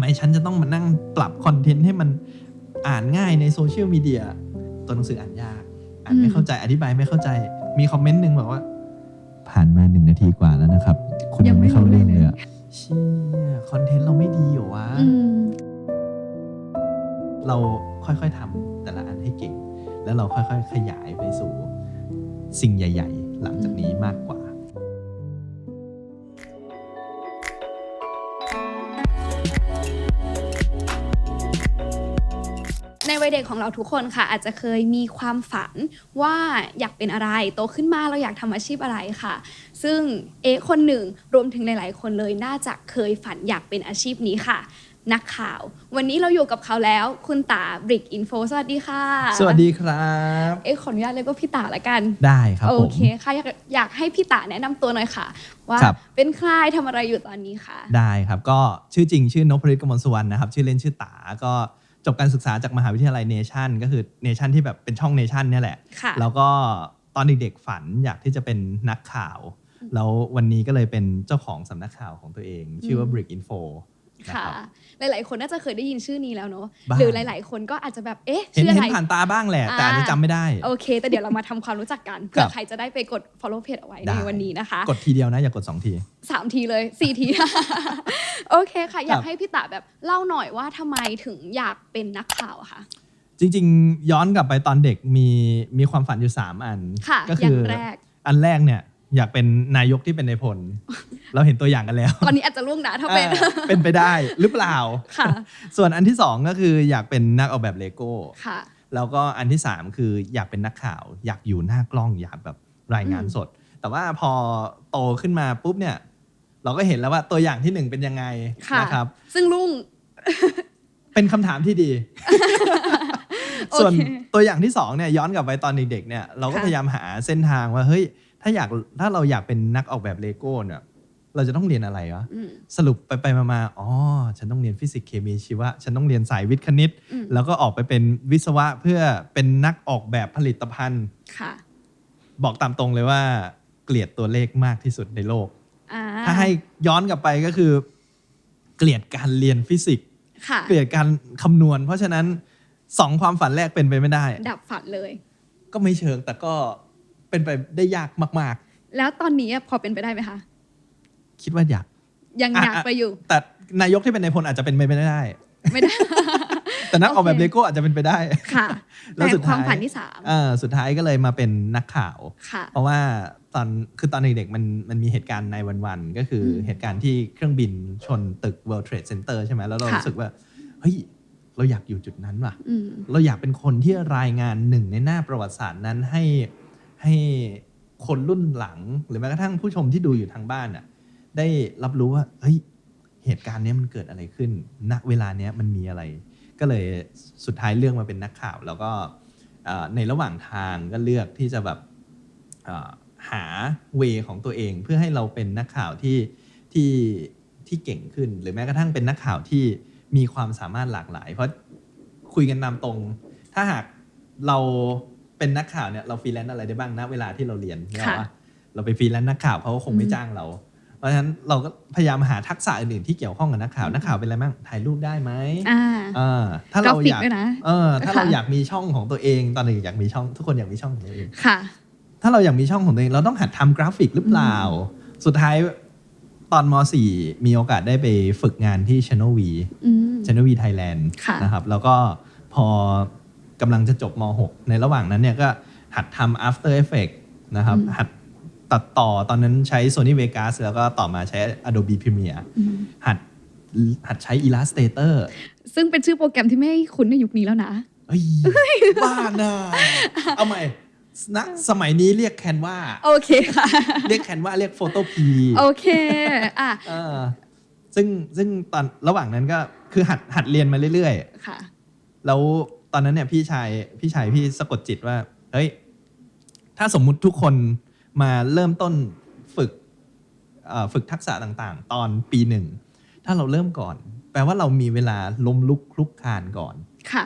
ไมฉันจะต้องมานั่งปรับคอนเทนต์ให้มันอ่านง่ายในโซเชียลมีเดียตัวหนังสืออ่านยาก อ่านไม่เข้าใจอธิบายไม่เข้าใจ มีคอมเมนต์หนึ่งบอกว่า ผ่านมาหนึ่งนาทีกว่าแล้วนะครับ คุณยังไม่เข้าเรื่องเลยอะเชี่ยคอนเทนต์เราไม่ดีเหรอวะอืมเราค่อยๆทำแต่ละอันให้เก่ง แล้วเราค่อยๆ ขยายไปสู่สิ่งใหญ่ ๆ หลังจากนี้มากกว่า ยเด็กของเราทุกคนค่ะ อาจจะเคยมีความฝันว่าอยากเป็นอะไรโตขึ้นมาเราอยากทำอาชีพอะไรค่ะ ซึ่งเอะคนหนึ่งรวมถึงหลาย ๆ คนเลยน่าจะเคยฝันอยากเป็นอาชีพนี้ค่ะ นักข่าว วันนี้เราอยู่กับเขาแล้ว คุณตาบริกอินโฟสวัสดีค่ะสวัสดีครับ เอะขออนุญาตเลยก็พี่ตาละกันได้ครับโอผมเคค่ะอยากอยากให้พี่ตาแนะนำตัวหน่อยค่ะ ว่าครับ เป็นใครทำอะไรอยู่ตอนนี้ค่ะ ได้ครับก็ชื่อจริงชื่อนพฤทธิ์กมลสุวรรณนะครับ ชื่อเล่นชื่อตาก็ จบการศึกษาจากมหาวิทยาลัยเนชั่นก็คือเนชั่นที่แบบเป็นช่องเนชั่นเนี่ยแหละค่ะแล้วก็ตอนเด็กๆฝันอยากที่จะเป็นนักข่าว แล้ววันนี้ก็เลยเป็นเจ้าของสำนักข่าวของตัวเอง ชื่อว่า Brick Info นะ ค่ะครับหลาย ๆ คนน่าจะเคยได้ยินชื่อนี้แล้วเนาะบ้างหรือหลาย ๆ คนก็อาจจะแบบเอ๊ะเห็นชื่ออะเห็นไรผ่านตาบ้างแหละ แต่อาจจะอ่าจำไม่ได้ โอเค แต่เดี๋ยวเรามาทำความรู้จักกันเผื่อใครจะได้ไปกด follow page เอาไว้ได้ ในวันนี้นะคะ กดทีเดียวนะ อย่ากด 2 ทีสามทีเลยสี่ที โอเคค่ะ อยาคกรับให้พี่ตาแบบเล่าหน่อยว่าทำไมถึงอยากเป็นนักข่าวอะคะจริง ๆ ย้อนกลับไปตอนเด็กมีมีความฝันอยู่ 3 อันค่ะก็อคืย่างแรก อันแรกเนี่ย อยากเป็นนายกที่เป็นในายพลเราเห็นตัวอย่างกันแล้ว ตอนนี้อาจจะล่วงนะถ้าเป็นอ่าเป็นไปได้หรือเปล่าค่ะ ส่วนอันที่2ก็คืออยากเป็นนักออกแบบเลโก้ค่ะแล้วก็อันที่3คืออยากเป็นนักข่าว อยากอยู่หน้ากล้องอยากแบบรายงานสด แต่ว่าพอโตขึ้นมาปุ๊บเนี่ย เราก็เห็นแล้วว่าตัวอย่างที่หนึ่งเป็นยังไงค่ะนะครับ ซึ่งลุงเป็นคำถามที่ดีโอเคส่วนตัวอย่างที่สองเนี่ยย้อนกลับไปตอนเด็กๆเนี่ย เราก็ค่ะพยายามหาเส้นทางว่าเฮ้ย ถ้าอยากถ้าเราอยากเป็นนักออกแบบเลโก้เนี่ยเราจะต้องเรียนอะไรวะอืมสรุปไปไปๆมาๆอ๋อ ฉันต้องเรียนฟิสิกส์เคมีชีวะ ฉันต้องเรียนสายวิทย์คณิตอืมแล้วก็ออกไปเป็นวิศวะเพื่อเป็นนักออกแบบผลิตภัณฑ์ค่ะ บอกตามตรงเลยว่า เกลียดตัวเลขมากที่สุดในโลกอ่าถ้าให้ย้อนกลับไปก็คือ เกลียดการเรียนฟิสิกส์ค่ะเกลียดการคำนวณ เพราะฉะนั้นสองความฝันแรกเป็นไปไม่ได้ ดับฝันเลย ก็ไม่เชิงแต่ก็ เป็นไปได้ยากมาก แล้วตอนนี้อะพอเป็นไปได้ไหมคะ ๆ คิดว่าอยาก ยังอะอยากไปอยู่ แต่นายกที่เป็นนายพลอาจจะเป็นไปไม่ได้ ไม่ได้ แต่นักออกแบบโอเค เลโก้อาจจะเป็นไปได้ ค่ะแล้วแต่สุดควาท้ามยฝันที่สามเออสุดท้ายก็เลยมาเป็นนักข่าว ค่ะ เพราะว่าตอนคือตอนเด็กๆมันมันมีเหตุการณ์ในวันๆก็คืออมเหตุการณ์ที่เครื่องบินชนตึก World Trade Center ใช่ไหมแล้วเราค่ะ รู้สึกว่าเฮ้ยเราอยากอยู่จุดนั้นว่ะ อืม เราอยากเป็นคนที่รายงานหนึ่งในหน้าประวัติศาสตร์นั้นให้ ให้คนรุ่นหลัง หรือแม้กระทั่งผู้ชมที่ดูอยู่ทางบ้านอะได้รับรู้ว่าเฮ้ยเหตุการณ์นี้มันเกิดอะไรขึ้น ณเวลาเนี้ยมันมีอะไร ก็เลยสุดท้ายเลือกมาเป็นนักข่าว แล้วก็ในระหว่างทางก็เลือกที่จะแบบหาเวของตัวเองเพื่อให้เราเป็นนักข่าวที่ที่ที่เก่งขึ้น หรือแม้กระทั่งเป็นนักข่าวที่มีความสามารถหลากหลาย เพราะคุยกันตามตรง ถ้าหากเรา เป็นนักข่าวเนี่ยเราฟรีแลนซ์อะไรได้บ้างนะเวลาที่เราเรียนเนี่ยค่ะว่าเราไปฟรีแลนซ์นักข่าวเขาก็คงไม่อืมจ้างเรา เพราะฉะนั้นเราก็พยายามหาทักษะอื่นๆที่เกี่ยวข้องกับนักข่าวนักข่าวเป็นอะไรบ้างถ่ายรูปได้ไหมอ่าเออถ้ากราเราฟิอกยากด้วยนะเออถ้าค่ะเราอยากมีช่องของตัวเองตอนเด็กอยากมีช่องทุกคนอยากมีช่องของตัวเองค่ะ ถ้าเราอยากมีช่องของตัวเองเราต้องหัดทำกราฟิกหรือเปล่า สุดท้ายตอนม .4 มีโอกาสได้ไปฝึกงานที่ Channel V อืม Channel V Thailand ค่ะนะครับ แล้วก็พอ กำลังจะจบม .6 ในระหว่างนั้นเนี่ยก็หัดทำ After Effects นะครับอืมหัดตัดต่อตอนนั้นใช้ Sony Vegas แล้วก็ต่อมาใช้ Adobe Premiere อืมหัดหัดใช้ Illustrator ซึ่งเป็นชื่อโปรแกรมที่ไม่คุ้นในยุคนี้แล้วนะเฮ้ยบ้าน่ะเอาใหม่นะสมัยนี้เรียกแคนวาโอเคค่ะ เรียกแคนวาเรียกโฟโต้พีโอเคอะเออซึ่งซึ่งตอนระหว่างนั้นก็คือหัดหัดเรียนมาเรื่อยค่ะๆแล้ว ตอนนั้นเนี่ยพี่ชายพี่ชายพี่สะกดจิตว่าเฮ้ยถ้าสมมุติทุกคนมาเริ่มต้นฝึกเอ่อฝึกทักษะต่างๆ ตอนปีหนึ่ง ถ้าเราเริ่มก่อน แปลว่าเรามีเวลาล้มลุกคลุกคลานก่อนค่ะ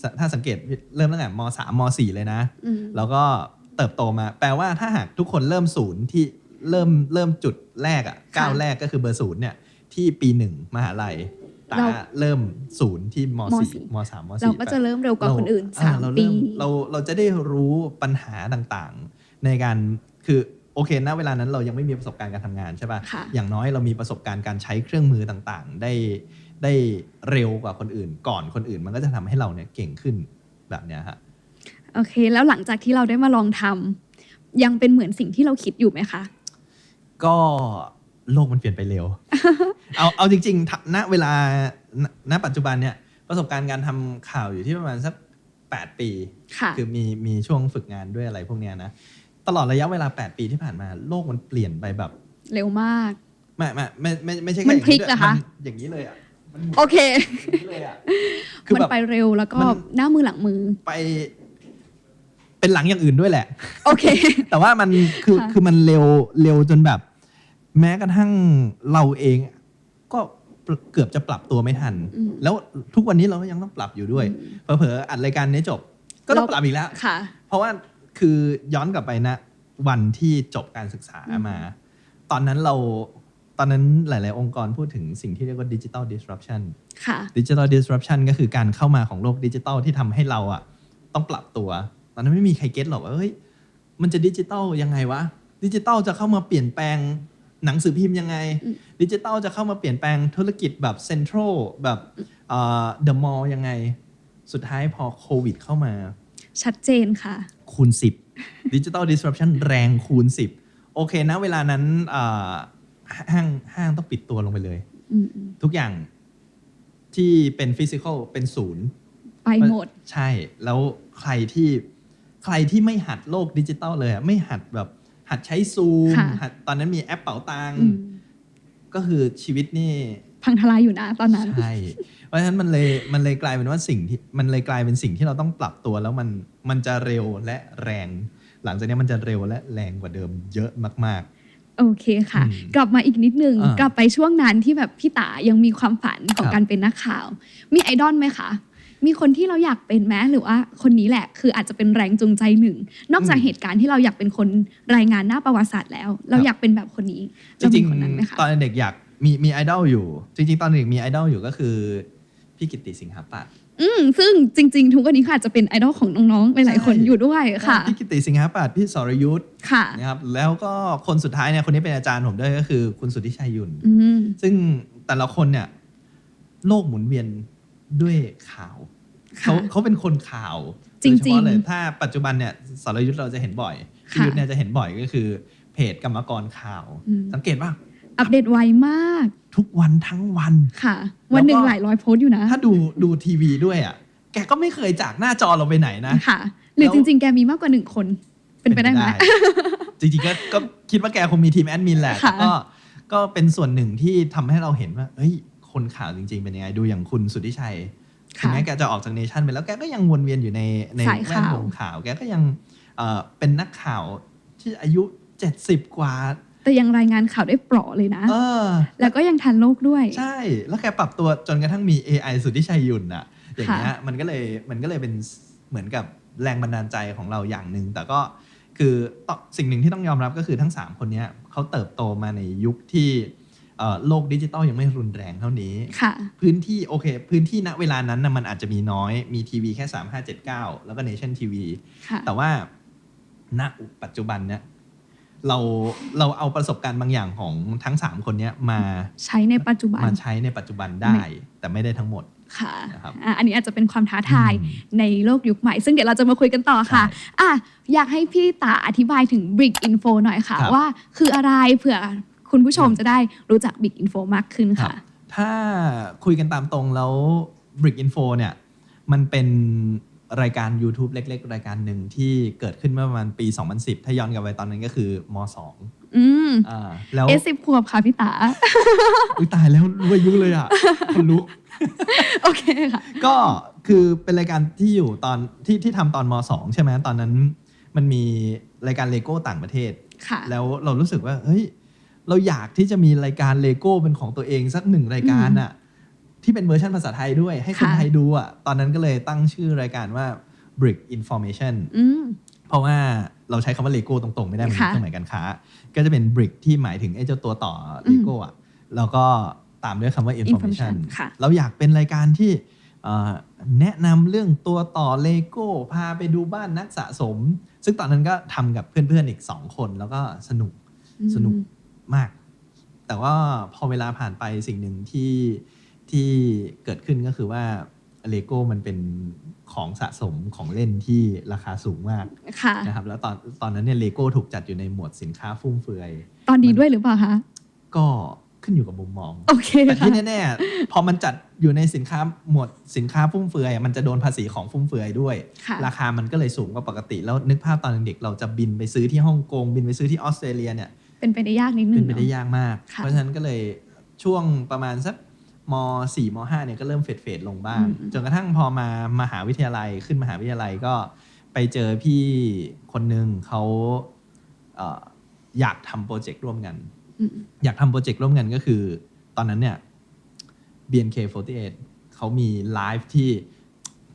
สถ้าสังเกตเริ่มตั้งแต่มสามมสี่เลยนะอืมแล้วก็เติบโตมา แปลว่าถ้าหากทุกคนเริ่มศูนย์ที่เริ่มเริ่มจุดแรกอะ่ะก้าวแรกก็คือเบอร์ศูนย์เนี่ยที่ปีหนึ่งมหาลัย ตาเราเริ่มศูนย์ที่มมสี่ สี่มสามมเราสี่ก็จะเริ่มเร็วกว่าคนอื่นเสามเรปี เริ่เราเราจะได้รู้ปัญหาต่างๆ ในการคือโอเคณเวลานั้นเรายังไม่มีประสบการณ์การทำงานใช่ป่ะค่ะ อย่างน้อยเรามีประสบการณ์การใช้เครื่องมือต่างๆ ได้ได้เร็วกว่าคนอื่น ก่อนคนอื่นมันก็จะทำให้เราเนี่ยเก่งขึ้นแบบเนี้ยฮะ โอเค แล้วหลังจากที่เราได้มาลองทำยังเป็นเหมือนสิ่งที่เราคิดอยู่ไหมคะ ก็ โลกมันเปลี่ยนไปเร็ว เอาเอาจริงๆถ้าณเวลาณณปัจจุบันเนี่ยประสบการณ์การทำข่าวอยู่ที่ประมาณสัก 8 ปีค่ะคือมีมีช่วงฝึกงานด้วยอะไรพวกเนี้ยนะ ตลอดระยะเวลา 8 ปีที่ผ่านมาโลกมันเปลี่ยนไปแบบ เร็วมาก ไม่ไม่ไม่ไม่ไม่ใช่มัแค่นอย่างพลิกด้วยเหรอคะมันอย่างนี้เลยอะมันโอเคอย่างนี้เลยอะคือมันแบบไปเร็วแล้วก็มันหน้ามือหลังมือไป เป็นหลังอย่างอื่นด้วยแหละ โอเค แต่ว่ามันคือค่ะคือมันเร็วเร็วจนแบบ แม้กระทั่งเราเองก็เกือบจะปรับตัวไม่ทัน อืม แล้วทุกวันนี้เราก็ยังต้องปรับอยู่ด้วยเผลอๆอัดรายการนี้จบ ก็ต้องเราปรับอีกแล้ว ค่ะ เพราะว่าคือย้อนกลับไปนะ วันที่จบการศึกษาอืมมา ตอนนั้นเราตอนนั้นหลาย ๆ องค์กรพูดถึงสิ่งที่เรียกว่าดิจิ t a ล disruption ค่ะ ดิจิ t a ล disruption ก็คือการเข้ามาของโลกดิจิตอลที่ทำให้เราอะต้องปรับตัว ตอนนั้นไม่มีใครเก็ตหรอกว่าเฮ้ยมันจะดิจิตอลยังไงวะดิจิตอลจะเข้ามาเปลี่ยนแปลง หนังสือพิมพ์ยังไงอืมดิจิตอลจะเข้ามาเปลี่ยนแปลงธุรกิจแบบเซ็นทรัลแบบเดอะมอลล์ยังไง สุดท้ายพอโควิดเข้ามา ชัดเจนค่ะ คูณ 10ดิจิ t a ล disruption แรงคูณ 10 โอเคนะเวลานั้นอ่าห้างห้างต้องปิดตัวลงไปเลยอืมทุกอย่างที่เป็นฟิสิกอลเป็นศูนย์ ไปหมด ใช่ แล้วใครที่ใครที่ไม่หัดโลกดิจิตอลเลยอะไม่หัดแบบ หัดใช้ซูมค่ะ หัดตอนนั้นมีแอปเป๋าตังค์อืมก็คือชีวิตนี่ พังทลายอยู่นะตอนนั้น ใช่ เพราะฉะนั้นมันเลยมันเลยกลายเป็นว่าสิ่งที่มันเลยกลายเป็นสิ่งที่เราต้องปรับตัวแล้วมันมันจะเร็วและแรง หลังจากนี้มันจะเร็วและแรงกว่าเดิมเยอะมาก โอเคค่ะ อืมกลับมาอีกนิดนึง อ่ากลับไปช่วงนั้นที่แบบพี่ตายังมีความฝันของครับ การเป็นนักข่าว มีไอดอลไหมคะ มีคนที่เราอยากเป็นไหมหรือว่าคนนี้แหละ คืออาจจะเป็นแรงจูงใจหนึ่ง นอกจากเหตุการณ์ที่เราอยากเป็นคนรายงานหน้าประวัติศาสตร์แล้ว เราอยากเป็นแบบคนนี้ๆจเราเป็รินงคนนั้นไหมคะๆตอนเด็กอยากมีมีไอดอลอยู่ จริง ๆ ตอนเด็กมีไอดอลอยู่ก็คือพี่กิตติสิงหาปัตย์อืมซึ่งจริง ๆ ทุกวันนี้ค่ะอาจจะเป็นไอดอลของน้องๆหลายๆคนใช่อยู่ด้วยค่ะพี่กิตติสิงหาปัตย์พี่สรยุทธ์ค่ะนะครับแล้วก็คนสุดท้ายเนี่ยคนนี้เป็นอาจารย์ผมด้วยก็คือ คุณสุทธิชัยยุนอืมซึ่งแต่ละคนเนี่ยโลกหมุนเวียน ด้วยข่าวเขาค่ะเขาเป็นคนข่าวจริงๆโดยเฉพาะเลยถ้าปัจจุบันเนี่ยสรยุทธ์เราจะเห็นบ่อยพี่ค่ะยุทธเนี่ยจะเห็นบ่อยก็คือ เพจกรรมกรข่าวอืมสังเกตว่าอัปเดตไวมาก ทุกวันทั้งวันค่ะ วันหนึ่งหลายร้อยโพสต์อยู่นะ ถ้าดูดูทีวีด้วยอะแกก็ไม่เคยจากหน้าจอเราไปไหนนะค่ะ หรือแล้วจริง ๆ แกมีมากกว่าหนึ่งคน เป็นไปได้ไหมจริงๆก็ก็คิดว่าแกคงมีทีมแอดมินแหละค่ะแต่ก็ก็เป็นส่วนหนึ่งที่ทำให้เราเห็นว่าเฮ้ย คนข่าวจริง ๆ เป็นยังไงดูอย่างคุณสุทธิชัยถึงค่ะแม้แกจะออกจากเนชั่นไปแล้วแกก็ยังวนเวียนอยู่ในในสายแวข่าดววงข่าว แกก็ยังเอ่อเป็นนักข่าวที่อายุ70กว่า แต่ยังรายงานข่าวได้เปราะเลยนะเออแล้วก็ยังทันโลกด้วย ใช่ แล้วแกปรับตัวจนกระทั่งมี AI สุทธิชัยยุนอะอย่างเงี้ยค่ะมันก็เลยมันก็เลยเป็นเหมือนกับแรงบันดาลใจของเราอย่างหนึ่งแต่ก็คือต่อสิ่งหนึ่งที่ต้องยอมรับก็คือทั้ง 3 คนเนี้ยเขาเติบโตมาในยุคที่เอ่อ โลกดิจิตอลยังไม่รุนแรงเท่านี้ค่ะพื้นที่โอเค พื้นที่ณเวลานั้นนะมันอาจจะมีน้อย มีทีวีแค่ 3579 แล้วก็ Nation TV ค่ะแต่ว่าณปัจจุบันเนี่ยเราเราเอาประสบการณ์บางอย่างของทั้ง 3 คนเนี้ยมาใช้ในปัจจุบันมาใช้ในปัจจุบันได้ แต่ไม่ได้ทั้งหมดค่ะนะครับอะอันนี้อาจจะเป็นความท้าทายอืมในโลกยุคใหม่ ซึ่งเดี๋ยวเราจะมาคุยกันต่อค่ะใช่อะ อยากให้พี่ตาอธิบายถึง Brick Info หน่อยค่ะครับว่าคืออะไรเผื่อ คุณผู้ชมจะได้รู้จัก Brick Info มากขึ้นค่ะ ถ้าคุยกันตามตรงแล้ว Brick Info เนี่ยมันเป็นรายการ YouTube เล็ก ๆ รายการหนึ่งที่เกิดขึ้นเมื่อประมาณปี 2010 ถ้าย้อนกลับไปตอนนั้นก็คือม .2 อืมอ่าแล้วเอสิบขวบค่ะพี่ตาอุ้ยตายแล้วรู้อายุเลยอะคนลุกโอเคค่ะ ก็คือเป็นรายการที่อยู่ตอนที่ที่ทำตอนม .2 ใช่ไหมตอนนั้นมันมีรายการเลโก้ต่างประเทศค่ะแล้วเรารู้สึกว่าเฮ้ย เราอยากที่จะมีรายการเลโก้เป็นของตัวเองสักหนึ่งรายการอะที่เป็นเวอร์ชันภาษาไทยด้วย ให้คนค่ะไทยดูอะตอนนั้นก็เลยตั้งชื่อรายการว่า Brick Information อืมเพราะว่าเราใช้คำว่าเลโก้ตรงๆ ไม่ได้มันเป็นค่ะเครื่องหมายการค้า ก็จะเป็น Brick ที่หมายถึงไอ้เจ้าตัวต่อเลโก้อะแล้วก็ตามด้วยคำว่า information information ค่ะเราอยากเป็นรายการที่เอ่อแนะนำเรื่องตัวต่อเลโก้ พาไปดูบ้านนักสะสม ซึ่งตอนนั้นก็ทำกับเพื่อนๆอีกสองคนแล้วก็สนุกสนุก มาก แต่ว่าพอเวลาผ่านไปสิ่งหนึ่งที่ที่เกิดขึ้นก็คือว่าเลโก้มันเป็นของสะสมของเล่นที่ราคาสูงมากค่ะนะครับ แล้วตอนตอนนั้นเนี่ยเลโก้ถูกจัดอยู่ในหมวดสินค้าฟุ่มเฟือย ตอนนี้ด้วยหรือเปล่าคะ ก็ขึ้นอยู่กับมุมมองโอเคแต่ค่ะที่แน่ๆพอมันจัดอยู่ในสินค้าหมวดสินค้าฟุ่มเฟือย มันจะโดนภาษีของฟุ่มเฟือยด้วยค่ะราคามันก็เลยสูงกว่าปกติ แล้วนึกภาพตอนเด็กๆเราจะบินไปซื้อที่ฮ่องกงบินไปซื้อที่ออสเตรเลียเนี่ย เป็นไปได้ยากนิดนึเป็งนไปได้เนาะยากมากค่ะเพราะฉะนั้นก็เลยช่วงประมาณสักม4ม5เนี่ยก็เริ่มเฟดเฟดๆลงบ้างอืมจนกระทั่งพอมามหาวิทยาลัยขึ้นมหาวิทยาลัยก็ไปเจอพี่คนหนึ่งเขาเอ่ออยากทำโปรเจกต์ร่วมกันอืมอยากทำโปรเจกต์ร่วมกันก็คือ ตอนนั้นเนี่ย BNK48 เขามีไลฟ์ที่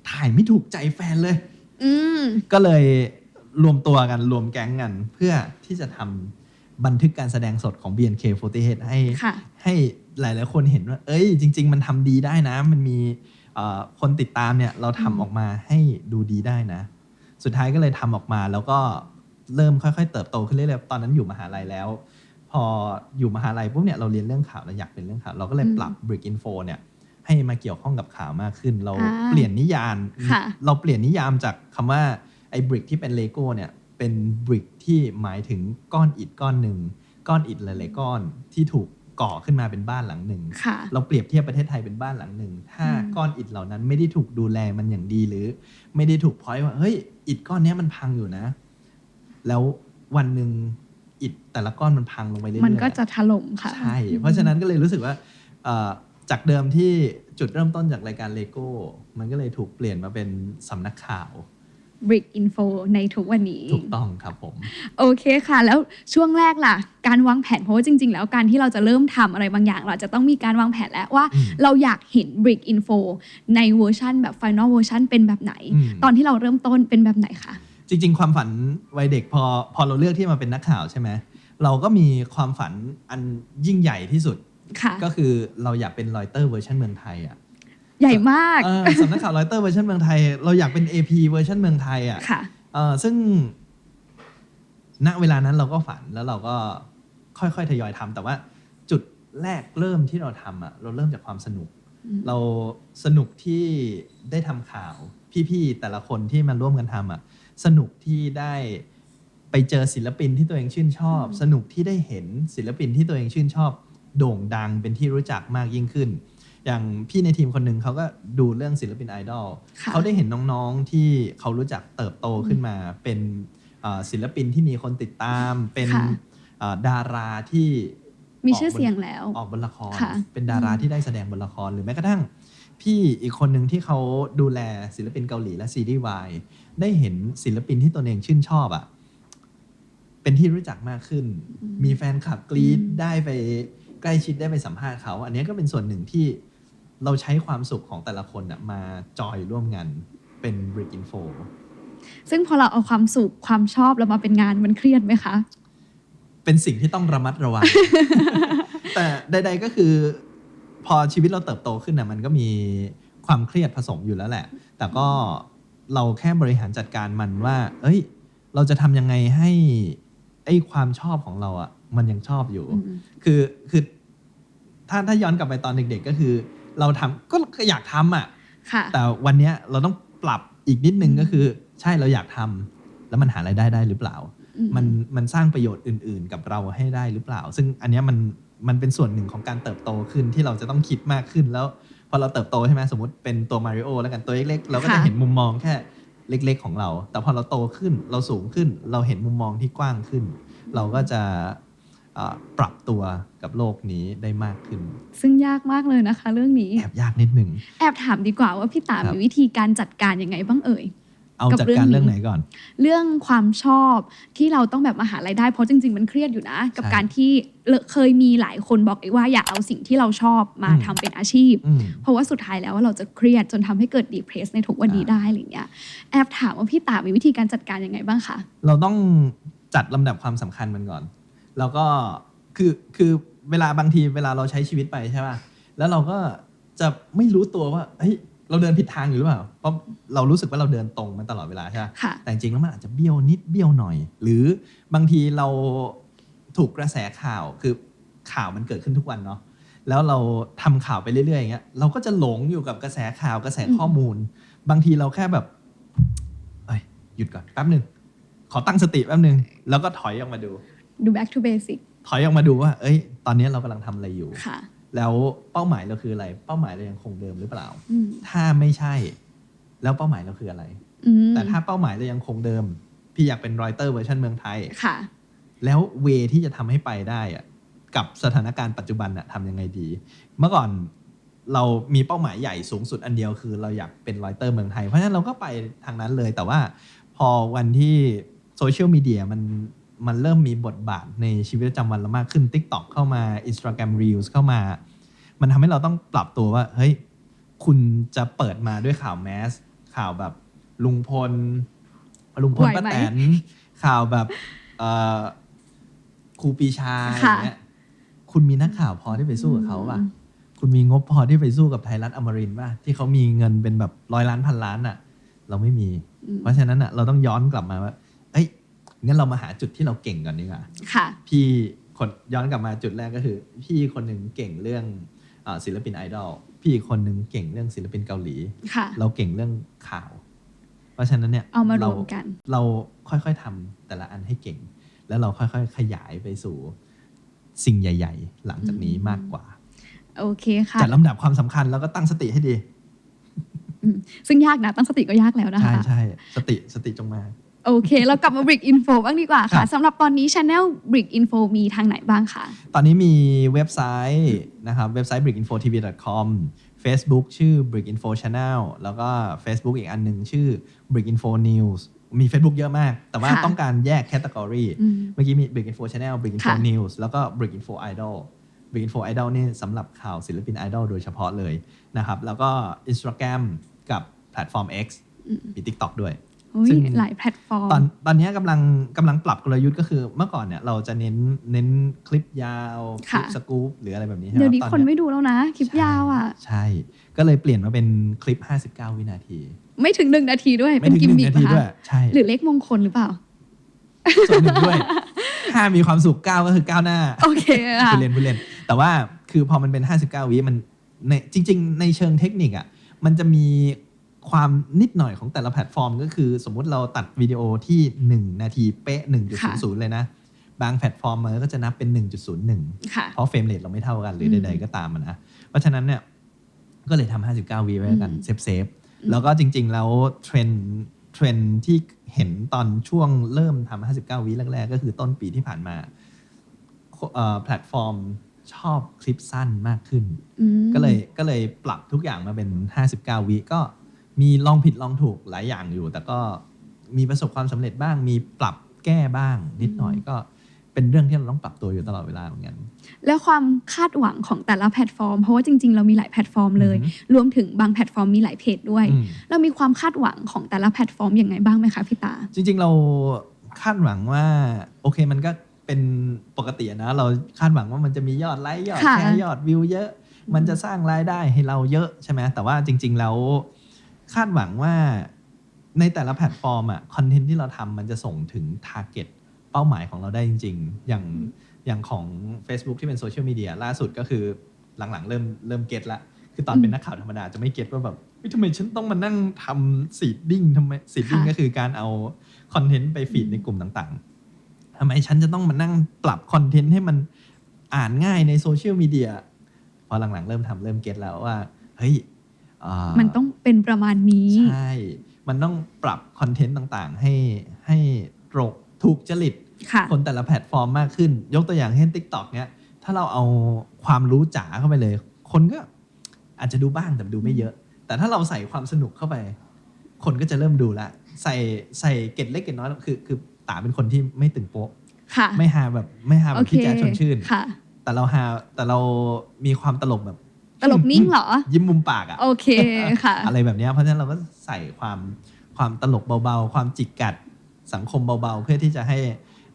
ถ่ายไม่ถูกใจแฟนเลยอืมก็เลยรวมตัวกันรวมแก๊งกัน เพื่อที่จะทำ บันทึกการแสดงสดของ BNK48 ให้ค่ะให้หลายๆคนเห็นว่า เอ้ย จริง ๆ มันทำดีได้นะ มันมีเอ่อคนติดตามเนี่ย เราทำออกมาให้ดูดีได้นะ สุดท้ายก็เลยทำออกมาแล้วก็เริ่มค่อยๆ เติบโตขึ้นเรื่อยๆ ตอนนั้นอยู่มหาลัยแล้ว พออยู่มหาลัยปุ๊บเนี่ยเราเรียนเรื่องข่าวเราอยากเป็นเรื่องข่าวเราก็เลยปรับ Brick Info เนี่ยให้มาเกี่ยวข้องกับข่าวมากขึ้น เราอ่าเปลี่ยนนิยามค่ะเราเปลี่ยนนิยามจากคำว่าไอ้บริกที่เป็นเลโก้เนี่ย เป็นบริกที่หมายถึงก้อนอิฐก้อนหนึ่งก้อนอิฐหลายๆก้อนที่ถูกก่อขึ้นมาเป็นบ้านหลังหนึ่งค่ะเราเปรียบเทียบประเทศไทยเป็นบ้านหลังหนึ่ง ถ้าอืมก้อนอิฐเหล่านั้นไม่ได้ถูกดูแลมันอย่างดีหรือ ไม่ได้ถูกพอยต์ว่าเฮ้ยอิฐก้อนเนี้ยมันพังอยู่นะ แล้ววันหนึ่งอิฐแต่ละก้อนมันพังลงไปเรื่อยๆมันก็จะถล่มค่ะใช่เพราะฉะนั้นก็เลยรู้สึกว่าเอ่อจากเดิมที่จุดเริ่มต้นจากรายการเลโก้มันก็เลยถูกเปลี่ยนมาเป็นสำนักข่าว Brick Info ในทุกวันนี้ ถูกต้องครับผม โอเคค่ะ แล้วช่วงแรกล่ะ การวางแผนเพราะว่าจริง ๆ แล้วการที่เราจะเริ่มทำอะไรบางอย่าง เราจะต้องมีการวางแผนแล้วว่าอืมเราอยากเห็น Brick Info ในเวอร์ชันแบบ Final Version เป็นแบบไหน อืม ตอนที่เราเริ่มต้นเป็นแบบไหนคะ จริง ๆ ความฝันวัยเด็กพอพอเราเลือกที่มาเป็นนักข่าวใช่ไหมเราก็มีความฝันอันยิ่งใหญ่ที่สุด ค่ะ ก็คือเราอยากเป็นรอยเตอร์เวอร์ชันเมืองไทยอะ ใหญ่มากเออสำนักข่าวรอยเตอร์เวอร์ชันเมืองไทย เราอยากเป็น AP เวอร์ชันเมืองไทยอะค่ะเออซึ่ง ณเวลานั้นเราก็ฝันแล้วเราก็ค่อยๆทยอยทำแต่ว่าจุดแรกเริ่มที่เราทำอะเราเริ่มจากความสนุกอืมเราสนุกที่ได้ทำข่าว พี่ๆแต่ละคนที่มาร่วมกันทำอะสนุกที่ได้ไปเจอศิลปินที่ตัวเองชื่นชอบ สนุกที่ได้เห็นศิลปินที่ตัวเองชื่นชอบ โด่งดังเป็นที่รู้จักมากยิ่งขึ้น อย่างพี่ในทีมคนหนึ่งเขาก็ดูเรื่องศิลปินไอดอลค่ะเขาได้เห็นน้องๆที่เขารู้จักเติบโตขึ้นมา เป็นเอ่อศิลปินที่มีคนติดตาม เป็นค่ะเอ่อดาราที่มีชื่อเสียงแล้วออกบนละครค่ะเป็นดาราอืมที่ได้แสดงบนละครหรือแม้กระทั่งพี่อีกคนหนึ่งที่เขาดูแลศิลปินเกาหลีและซีรีส์วายได้เห็นศิลปินที่ตนเองชื่นชอบอะ่ะเป็นที่รู้จักมากขึ้น มีแฟนคลับกรีดได้ไปใกล้ชิดได้ไปสัมภาษณ์เขา อันนี้ก็เป็นส่วนหนึ่งที่ เราใช้ความสุขของแต่ละคนน่ะมาจอยร่วมกันเป็น Brick Info ซึ่งพอเราเอาความสุขความชอบเรามาเป็นงานมันเครียดไหมคะ เป็นสิ่งที่ต้องระมัดระวัง แต่ใด ๆก็คือ พอชีวิตเราเติบโตขึ้นน่ะมันก็มีความเครียดผสมอยู่แล้วแหละ แต่ก็เราแค่บริหารจัดการมันว่า เอ้ย เราจะทำยังไงให้ไอ้ความชอบของเราอะมันยังชอบอยู่อืมคือคือถ้าถ้าย้อนกลับไปตอนเด็ก ๆ ก็คือ เราทำก็ก็อยากทำอะ ค่ะ แต่วันเนี้ยเราต้องปรับอีกนิดนึงก็คือ ใช่เราอยากทำแล้วมันหารายได้ได้หรือเปล่าอืมมันมันสร้างประโยชน์อื่น ๆ กับเราให้ได้หรือเปล่า ซึ่งอันเนี้ยมันมันเป็นส่วนหนึ่งของการเติบโตขึ้นที่เราจะต้องคิดมากขึ้นแล้วพอเราเติบโตใช่ไหมสมมติเป็นตัวมาริโอแล้วกันตัวเล็กๆเราก็จะค่ะ เห็นมุมมองแค่เล็ก ๆ ของเรา แต่พอเราโตขึ้นเราสูงขึ้น เราเห็นมุมมองที่กว้างขึ้น เราก็จะเอ่อ ปรับตัวกับโลกนี้ได้มากขึ้น ซึ่งยากมากเลยนะคะ เรื่องนี้แอบยากนิดหนึ่งแอบถามดีกว่าว่าพี่ตาครับมีวิธีการจัดการยังไงบ้างเอ่ยเอากับจัดเรื่องการเรื่องนี้ไหนก่อน เรื่องความชอบที่เราต้องแบบมาหารายได้เพราะจริง ๆ มันเครียดอยู่นะ กับใช่การที่เลเคยมีหลายคนบอกเอกว่าอย่าเอาสิ่งที่เราชอบมาอืมทำเป็นอาชีพอืมเพราะว่าสุดท้ายแล้วว่าเราจะเครียดจนทำให้เกิดดีเพรสในทุกวันนี้อ่าได้อะไรเงี้ยแอบถามว่าพี่ตามีวิธีการจัดการยังไงบ้างคะเราต้องจัดลำดับความสำคัญมันก่อน แล้วก็คือคือเวลาบางทีเวลาเราใช้ชีวิตไปใช่ป่ะแล้วเราก็จะไม่รู้ตัวว่าเฮ้ยเราเดินผิดทางอยู่หรือเปล่าเพราะเรารู้สึกว่าเราเดินตรงมันตลอดเวลาใช่ไหมค่ะแต่จริงๆแล้วมันอาจจะเบี้ยวนิดเบี้ยวหน่อย หรือบางทีเราถูกกระแสข่าวคือข่าวมันเกิดขึ้นทุกวันเนาะแล้วเราทำข่าวไปเรื่อยๆอย่างเงี้ยเราก็จะหลงอยู่กับกระแสข่าวกระแสข้อมูล บางทีเราแค่แบบเอ้ยหยุดก่อนแป๊บหนึ่งขอตั้งสติแป๊บหนึ่งแล้วก็ถอยออกมาดู ดู back to basic ถอยออกมาดูว่า เอ้ย ตอนนี้เรากำลังทำอะไรอยู่ ค่ะ แล้วเป้าหมายเราคืออะไร เป้าหมายเรายังคงเดิมหรือเปล่า อืมถ้าไม่ใช่ แล้วเป้าหมายเราคืออะไร อืมแต่ถ้าเป้าหมายเรายังคงเดิม พี่อยากเป็นรอยเตอร์เวอร์ชันเมืองไทย ค่ะ แล้วเวที่จะทำให้ไปได้อะกับสถานการณ์ปัจจุบันอะทำยังไงดี เมื่อก่อนเรามีเป้าหมายใหญ่สูงสุดอันเดียวคือเราอยากเป็นรอยเตอร์เมืองไทย เพราะฉะนั้นเราก็ไปทางนั้นเลยแต่ว่าพอวันที่โซเชียลมีเดียมัน มันเริ่มมีบทบาทในชีวิตประจำวันเรามากขึ้น TikTok เข้ามา Instagram Reels เข้ามา มันทำให้เราต้องปรับตัวว่า เฮ้ย คุณจะเปิดมาด้วยข่าวแมส ข่าวแบบลุงพล ลุงพลไหวป้าไหมแตน ข่าวแบบเอ่อครูปีชาอค่ะย่างเงี้ยคุณมีนักข่าวพอที่ไปสู้กับเขาป่ะ คุณมีงบพอที่ไปสู้กับไทยรัฐอมรินทร์ป่ะ ที่เขามีเงินเป็นแบบร้อยล้านพันล้านอะ เราไม่มีอืมเพราะฉะนั้นอะ เราต้องย้อนกลับมาว่าเอ้ย งั้นเรามาหาจุดที่เราเก่งก่อนดีกว่าค่ะ พี่คนย้อนกลับมาจุดแรกก็คือ พี่คนหนึ่งเก่งเรื่องเออศิลปินไอดอลพี่อีกคนหนึ่งเก่งเรื่องศิลปินเกาหลีค่ะเราเก่งเรื่องข่าว เพราะฉะนั้นเนี่ยเอามารวมกัน เราค่อยๆทำแต่ละอันให้เก่ง แล้วเราค่อยๆขยายไปสู่สิ่งใหญ่ ๆ หลังจากนี้มากกว่า โอเคค่ะจัดลำดับความสำคัญแล้วก็ตั้งสติให้ดีอืมซึ่งยากนะตั้งสติก็ยากแล้วนะใช่คะใช่สติสติจงมา โอเค เรากลับมา Brick Info บ้างดีกว่าครัค่ะบ สำหรับตอนนี้ Channel Brick Info มีทางไหนบ้างคะ ตอนนี้มีเว็บไซต์นะครับ เว็บไซต์ brickinfotv.com Facebook ชื่อ brickinfo channel แล้วก็ Facebook อีกอันหนึ่งชื่อ brickinfo news มี Facebook เยอะมาก แต่ว่าค่ะต้องการแยกแคตตากรีอืมเมื่อกี้มี brickinfo channel brickinfo ค่ะ news แล้วก็ brickinfo idol brickinfo idol นี่สำหรับข่าวศิลปินไอดอลโดยเฉพาะเลยนะครับ แล้วก็ Instagram กับแพลตฟอร์ม X อืมมี TikTok ด้วยอุ๊ย ซึ่งหลายแพลตฟอร์ม ตอนตอนนี้กำลังกำลังปรับกลยุทธ์ก็คือเมื่อก่อนเนี่ยเราจะเน้นเน้นคลิปยาวคลิปค่ะสกู๊ปหรืออะไรแบบนี้ใช่ไหมเดี๋ยวนี้ตอคนไม่ดูแล้วนะ คลิปยาวอะ ใช่ ก็เลยเปลี่ยนมาเป็นคลิป 59 วินาที ไม่ถึงหนึ่งนาทีด้วยไม่เป็นถึงกิมหนึ่มิงคนาทีนะด้วยคะใช่หรือเลขมงคลหรือเปล่าส่วนหนึ่งด้วยห้ามีความสุขก้าวก็คือก้าวหน้าโอเคค่ะผู้เล่นผู้เล่น แต่ว่าคือพอมันเป็น 59 วิมันในจริง ๆ ในเชิงเทคนิคอะมันจะมี ความนิดหน่อยของแต่ละแพลตฟอร์ม ก็คือสมมุติเราตัดวิดีโอที่ 1 นาทีเป๊ะ 1.00 เลยนะ บางแพลตฟอร์มมันก็จะนับเป็น 1.01ค่ะเพราะเฟรมเรทเราไม่เท่ากันหรืออืมใดๆก็ตามอะนะ เพราะฉะนั้นเนี่ยก็เลยทำ59วีไว้แล้วกันอืมเซฟเซฟๆแล้วก็จริง ๆ แล้วเทรนด์เทรนด์ที่เห็นตอนช่วงเริ่มทำ59วีแรกๆ ก็คือต้นปีที่ผ่านมาเอ่อแพลตฟอร์มชอบคลิปสั้นมากขึ้นอืมก็เลยก็เลยปรับทุกอย่างมาเป็น 59วิก็ มีลองผิดลองถูกหลายอย่างอยู่ แต่ก็มีประสบความสำเร็จบ้าง มีปรับแก้บ้าง นิดหน่อยก็เป็นเรื่องที่เราต้องปรับตัวอยู่ตลอดเวลาเหมือนกันแล้วความคาดหวังของแต่ละแพลตฟอร์ม เพราะว่าจริง ๆ เรามีหลายแพลตฟอร์มเลยอือฮึรวมถึงบางแพลตฟอร์มมีหลายเพจด้วยอืมเรามีความคาดหวังของแต่ละแพลตฟอร์มอย่างไงบ้างไหมคะพี่ตา จริง ๆ เราคาดหวังว่าโอเคมันก็เป็นปกติอะนะ เราคาดหวังว่ามันจะมียอดไลค์ยอดค่ะแชร์ยอดวิวเยอะ มันจะสร้างรายได้ให้เราเยอะใช่ไหมแต่ว่าจริง ๆ แล้ว คาดหวังว่าในแต่ละแพลตฟอร์มอะคอนเทนต์ที่เราทำมันจะส่งถึงทาร์เก็ตเป้าหมายของเราได้จริง ๆ อย่างอย่างของ Facebook ที่เป็นโซเชียลมีเดียล่าสุดก็คือหลังๆ เริ่มเริ่มเก็ตละ คือตอนเป็นนักข่าวธรรมดาจะไม่เก็ตว่าแบบเฮ้ยทำไมฉันต้องมานั่งทำซีดดิ้งทำไมซีดดิ้งค่ะก็คือการเอาคอนเทนต์ไปฟีดในกลุ่มต่างๆทำไมฉันจะต้องมานั่งปรับคอนเทนต์ให้มันอ่านง่ายในโซเชียลมีเดียพอหลังๆ เริ่มทำเริ่มเก็ตแล้วว่าเฮ้ยอ่า มันต้องเป็นประมาณนี้ ใช่ มันต้องปรับคอนเทนต์ต่างๆ ให้ให้ตรงถูกจริตค่ะคนแต่ละแพลตฟอร์มมากขึ้น ยกตัวอย่างเช่น TikTok เนี้ยถ้าเราเอาความรู้จ๋าเข้าไปเลย คนก็อาจจะดูบ้างแต่ดูไม่เยอะ แต่ถ้าเราใส่ความสนุกเข้าไป คนก็จะเริ่มดูละใส่ใส่เกร็ดเล็กเกร็ดน้อยคือคือตาเป็นคนที่ไม่ตื่นโป๊ะค่ะไม่ฮาแบบไม่ฮาแบโอบเคพี่แจ๊ดชวนชื่นค่ะแต่เราฮาแต่เรามีความตลกแบบ ตลกนิ่งเหรอ ยิ้มมุมปากอะโอเคค่ะ อะไรแบบเนี้ยเพราะฉะนั้นเราก็ใส่ความความตลกเบาๆ ความจิกกัดสังคมเบาๆ เพื่อที่จะให้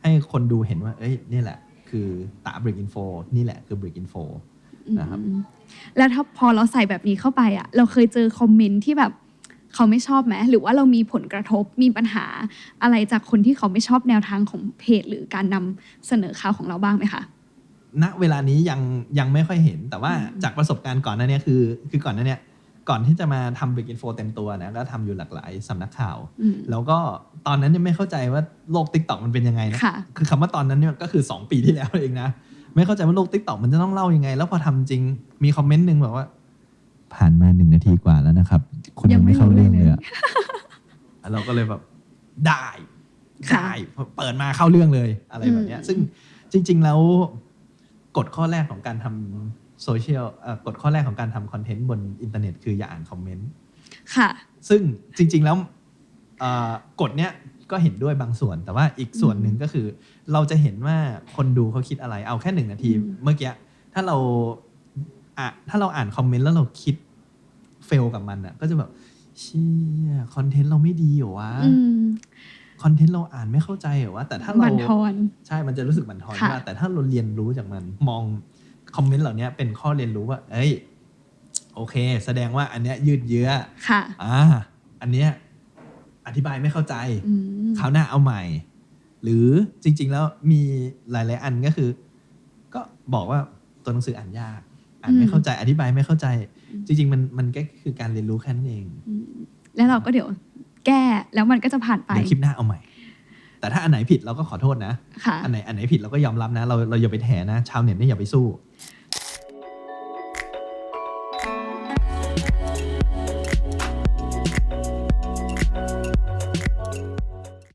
ให้คนดูเห็นว่า เอ้ยนี่แหละ คือตาบริกอินโฟนี่แหละคือ Brick Info นะครับอืมแล้วถ้าพอเราใส่แบบนี้เข้าไปอะเราเคยเจอคอมเมนต์ที่แบบเขาไม่ชอบไหมหรือว่าเรามีผลกระทบมีปัญหาอะไรจากคนที่เขาไม่ชอบแนวทางของเพจ หรือการนำเสนอข่าวของเราบ้างไหมคะ ณเวลานี้ยังยังไม่ค่อยเห็น แต่ว่าอืมจากประสบการณ์ก่อนหน้าเนี้คือ คือก่อนหน้าเนี้ก่อนที่จะมาทำ Big Info เต็มตัวนะก็ทำอยู่หลากหลายสำนักข่าวอืมแล้วก็ตอนนั้นยังไม่เข้าใจว่าโลก t ิ k t o k มันเป็นยังไงนะค่ะคือคำว่าตอนนั้นเนี่ยก็คือ 2 ปีที่แล้วเองนะ ไม่เข้าใจว่าโลก t ิ k t o k มันจะต้องเล่ายังไง แล้วพอทำจริงมีคอมเมนต์หนึ่งบอกว่า ผ่านมาหนึ่งนาทีกว่าแล้วนะครับคุณยัยังงไม่ไม่เข้ารู้เรื่องเลยเลยอะเราก็เลยแบบได้ค่ะได้เปิดมาเข้าเรื่องเลยอะไรแบบเนี้ยอืมซึ่งจริง ๆ แล้ว กฎข้อแรกของการทำโซเชียลเอ่อกฎข้อแรกของการทำคอนเทนต์บนอินเทอร์เน็ตคืออย่าอ่านคอมเมนต์ค่ะ ซึ่งจริง ๆ แล้วเอ่อกฎเนี้ยก็เห็นด้วยบางส่วน แต่ว่าอีกส่วนหนึ่งก็คือ เราจะเห็นว่าคนดูเขาคิดอะไรเอาแค่หนึ่งนาทีอืมเมื่อกี้ถ้าเราอะถ้าเราอ่านคอมเมนต์แล้วเราคิดเฟลกับมันอะก็จะแบบเชี่ยคอนเทนต์เราไม่ดีเหรอวะอืม คอนเทนต์เราอ่านไม่เข้าใจเหรอวะแต่ถ้าเราบันทอนใช่มันจะรู้สึกบันทอนค่ะมากแต่ถ้าเราเรียนรู้จากมันมองคอมเมนต์เหล่านี้เป็นข้อเรียนรู้ว่า เอ้ย โอเค แสดงว่าอันเนี้ยยืดเยื้อค่ะอ่าอันเนี้ยอธิบายไม่เข้าใจอืมคราวหน้าเอาใหม่ หรือจริง ๆ แล้วมีหลาย ๆ อันก็คือ ก็บอกว่าตัวหนังสืออ่านยากอ่านไม่เข้าใจอธิบายไม่เข้าใจ จริง ๆ มันมันก็คือการเรียนรู้แค่นั้นเองอืมแล้วเราก็เดี๋ยว แก้แล้วมันก็จะผ่านไปเดี๋ยวคลิปหน้าเอาใหม่ แต่ถ้าอันไหนผิดเราก็ขอโทษนะค่ะอันไหนอันไหนผิดเราก็ยอมรับนะ เราเราอย่าไปแถนะ ชาวเน็ตเนี่ยอย่าไปสู้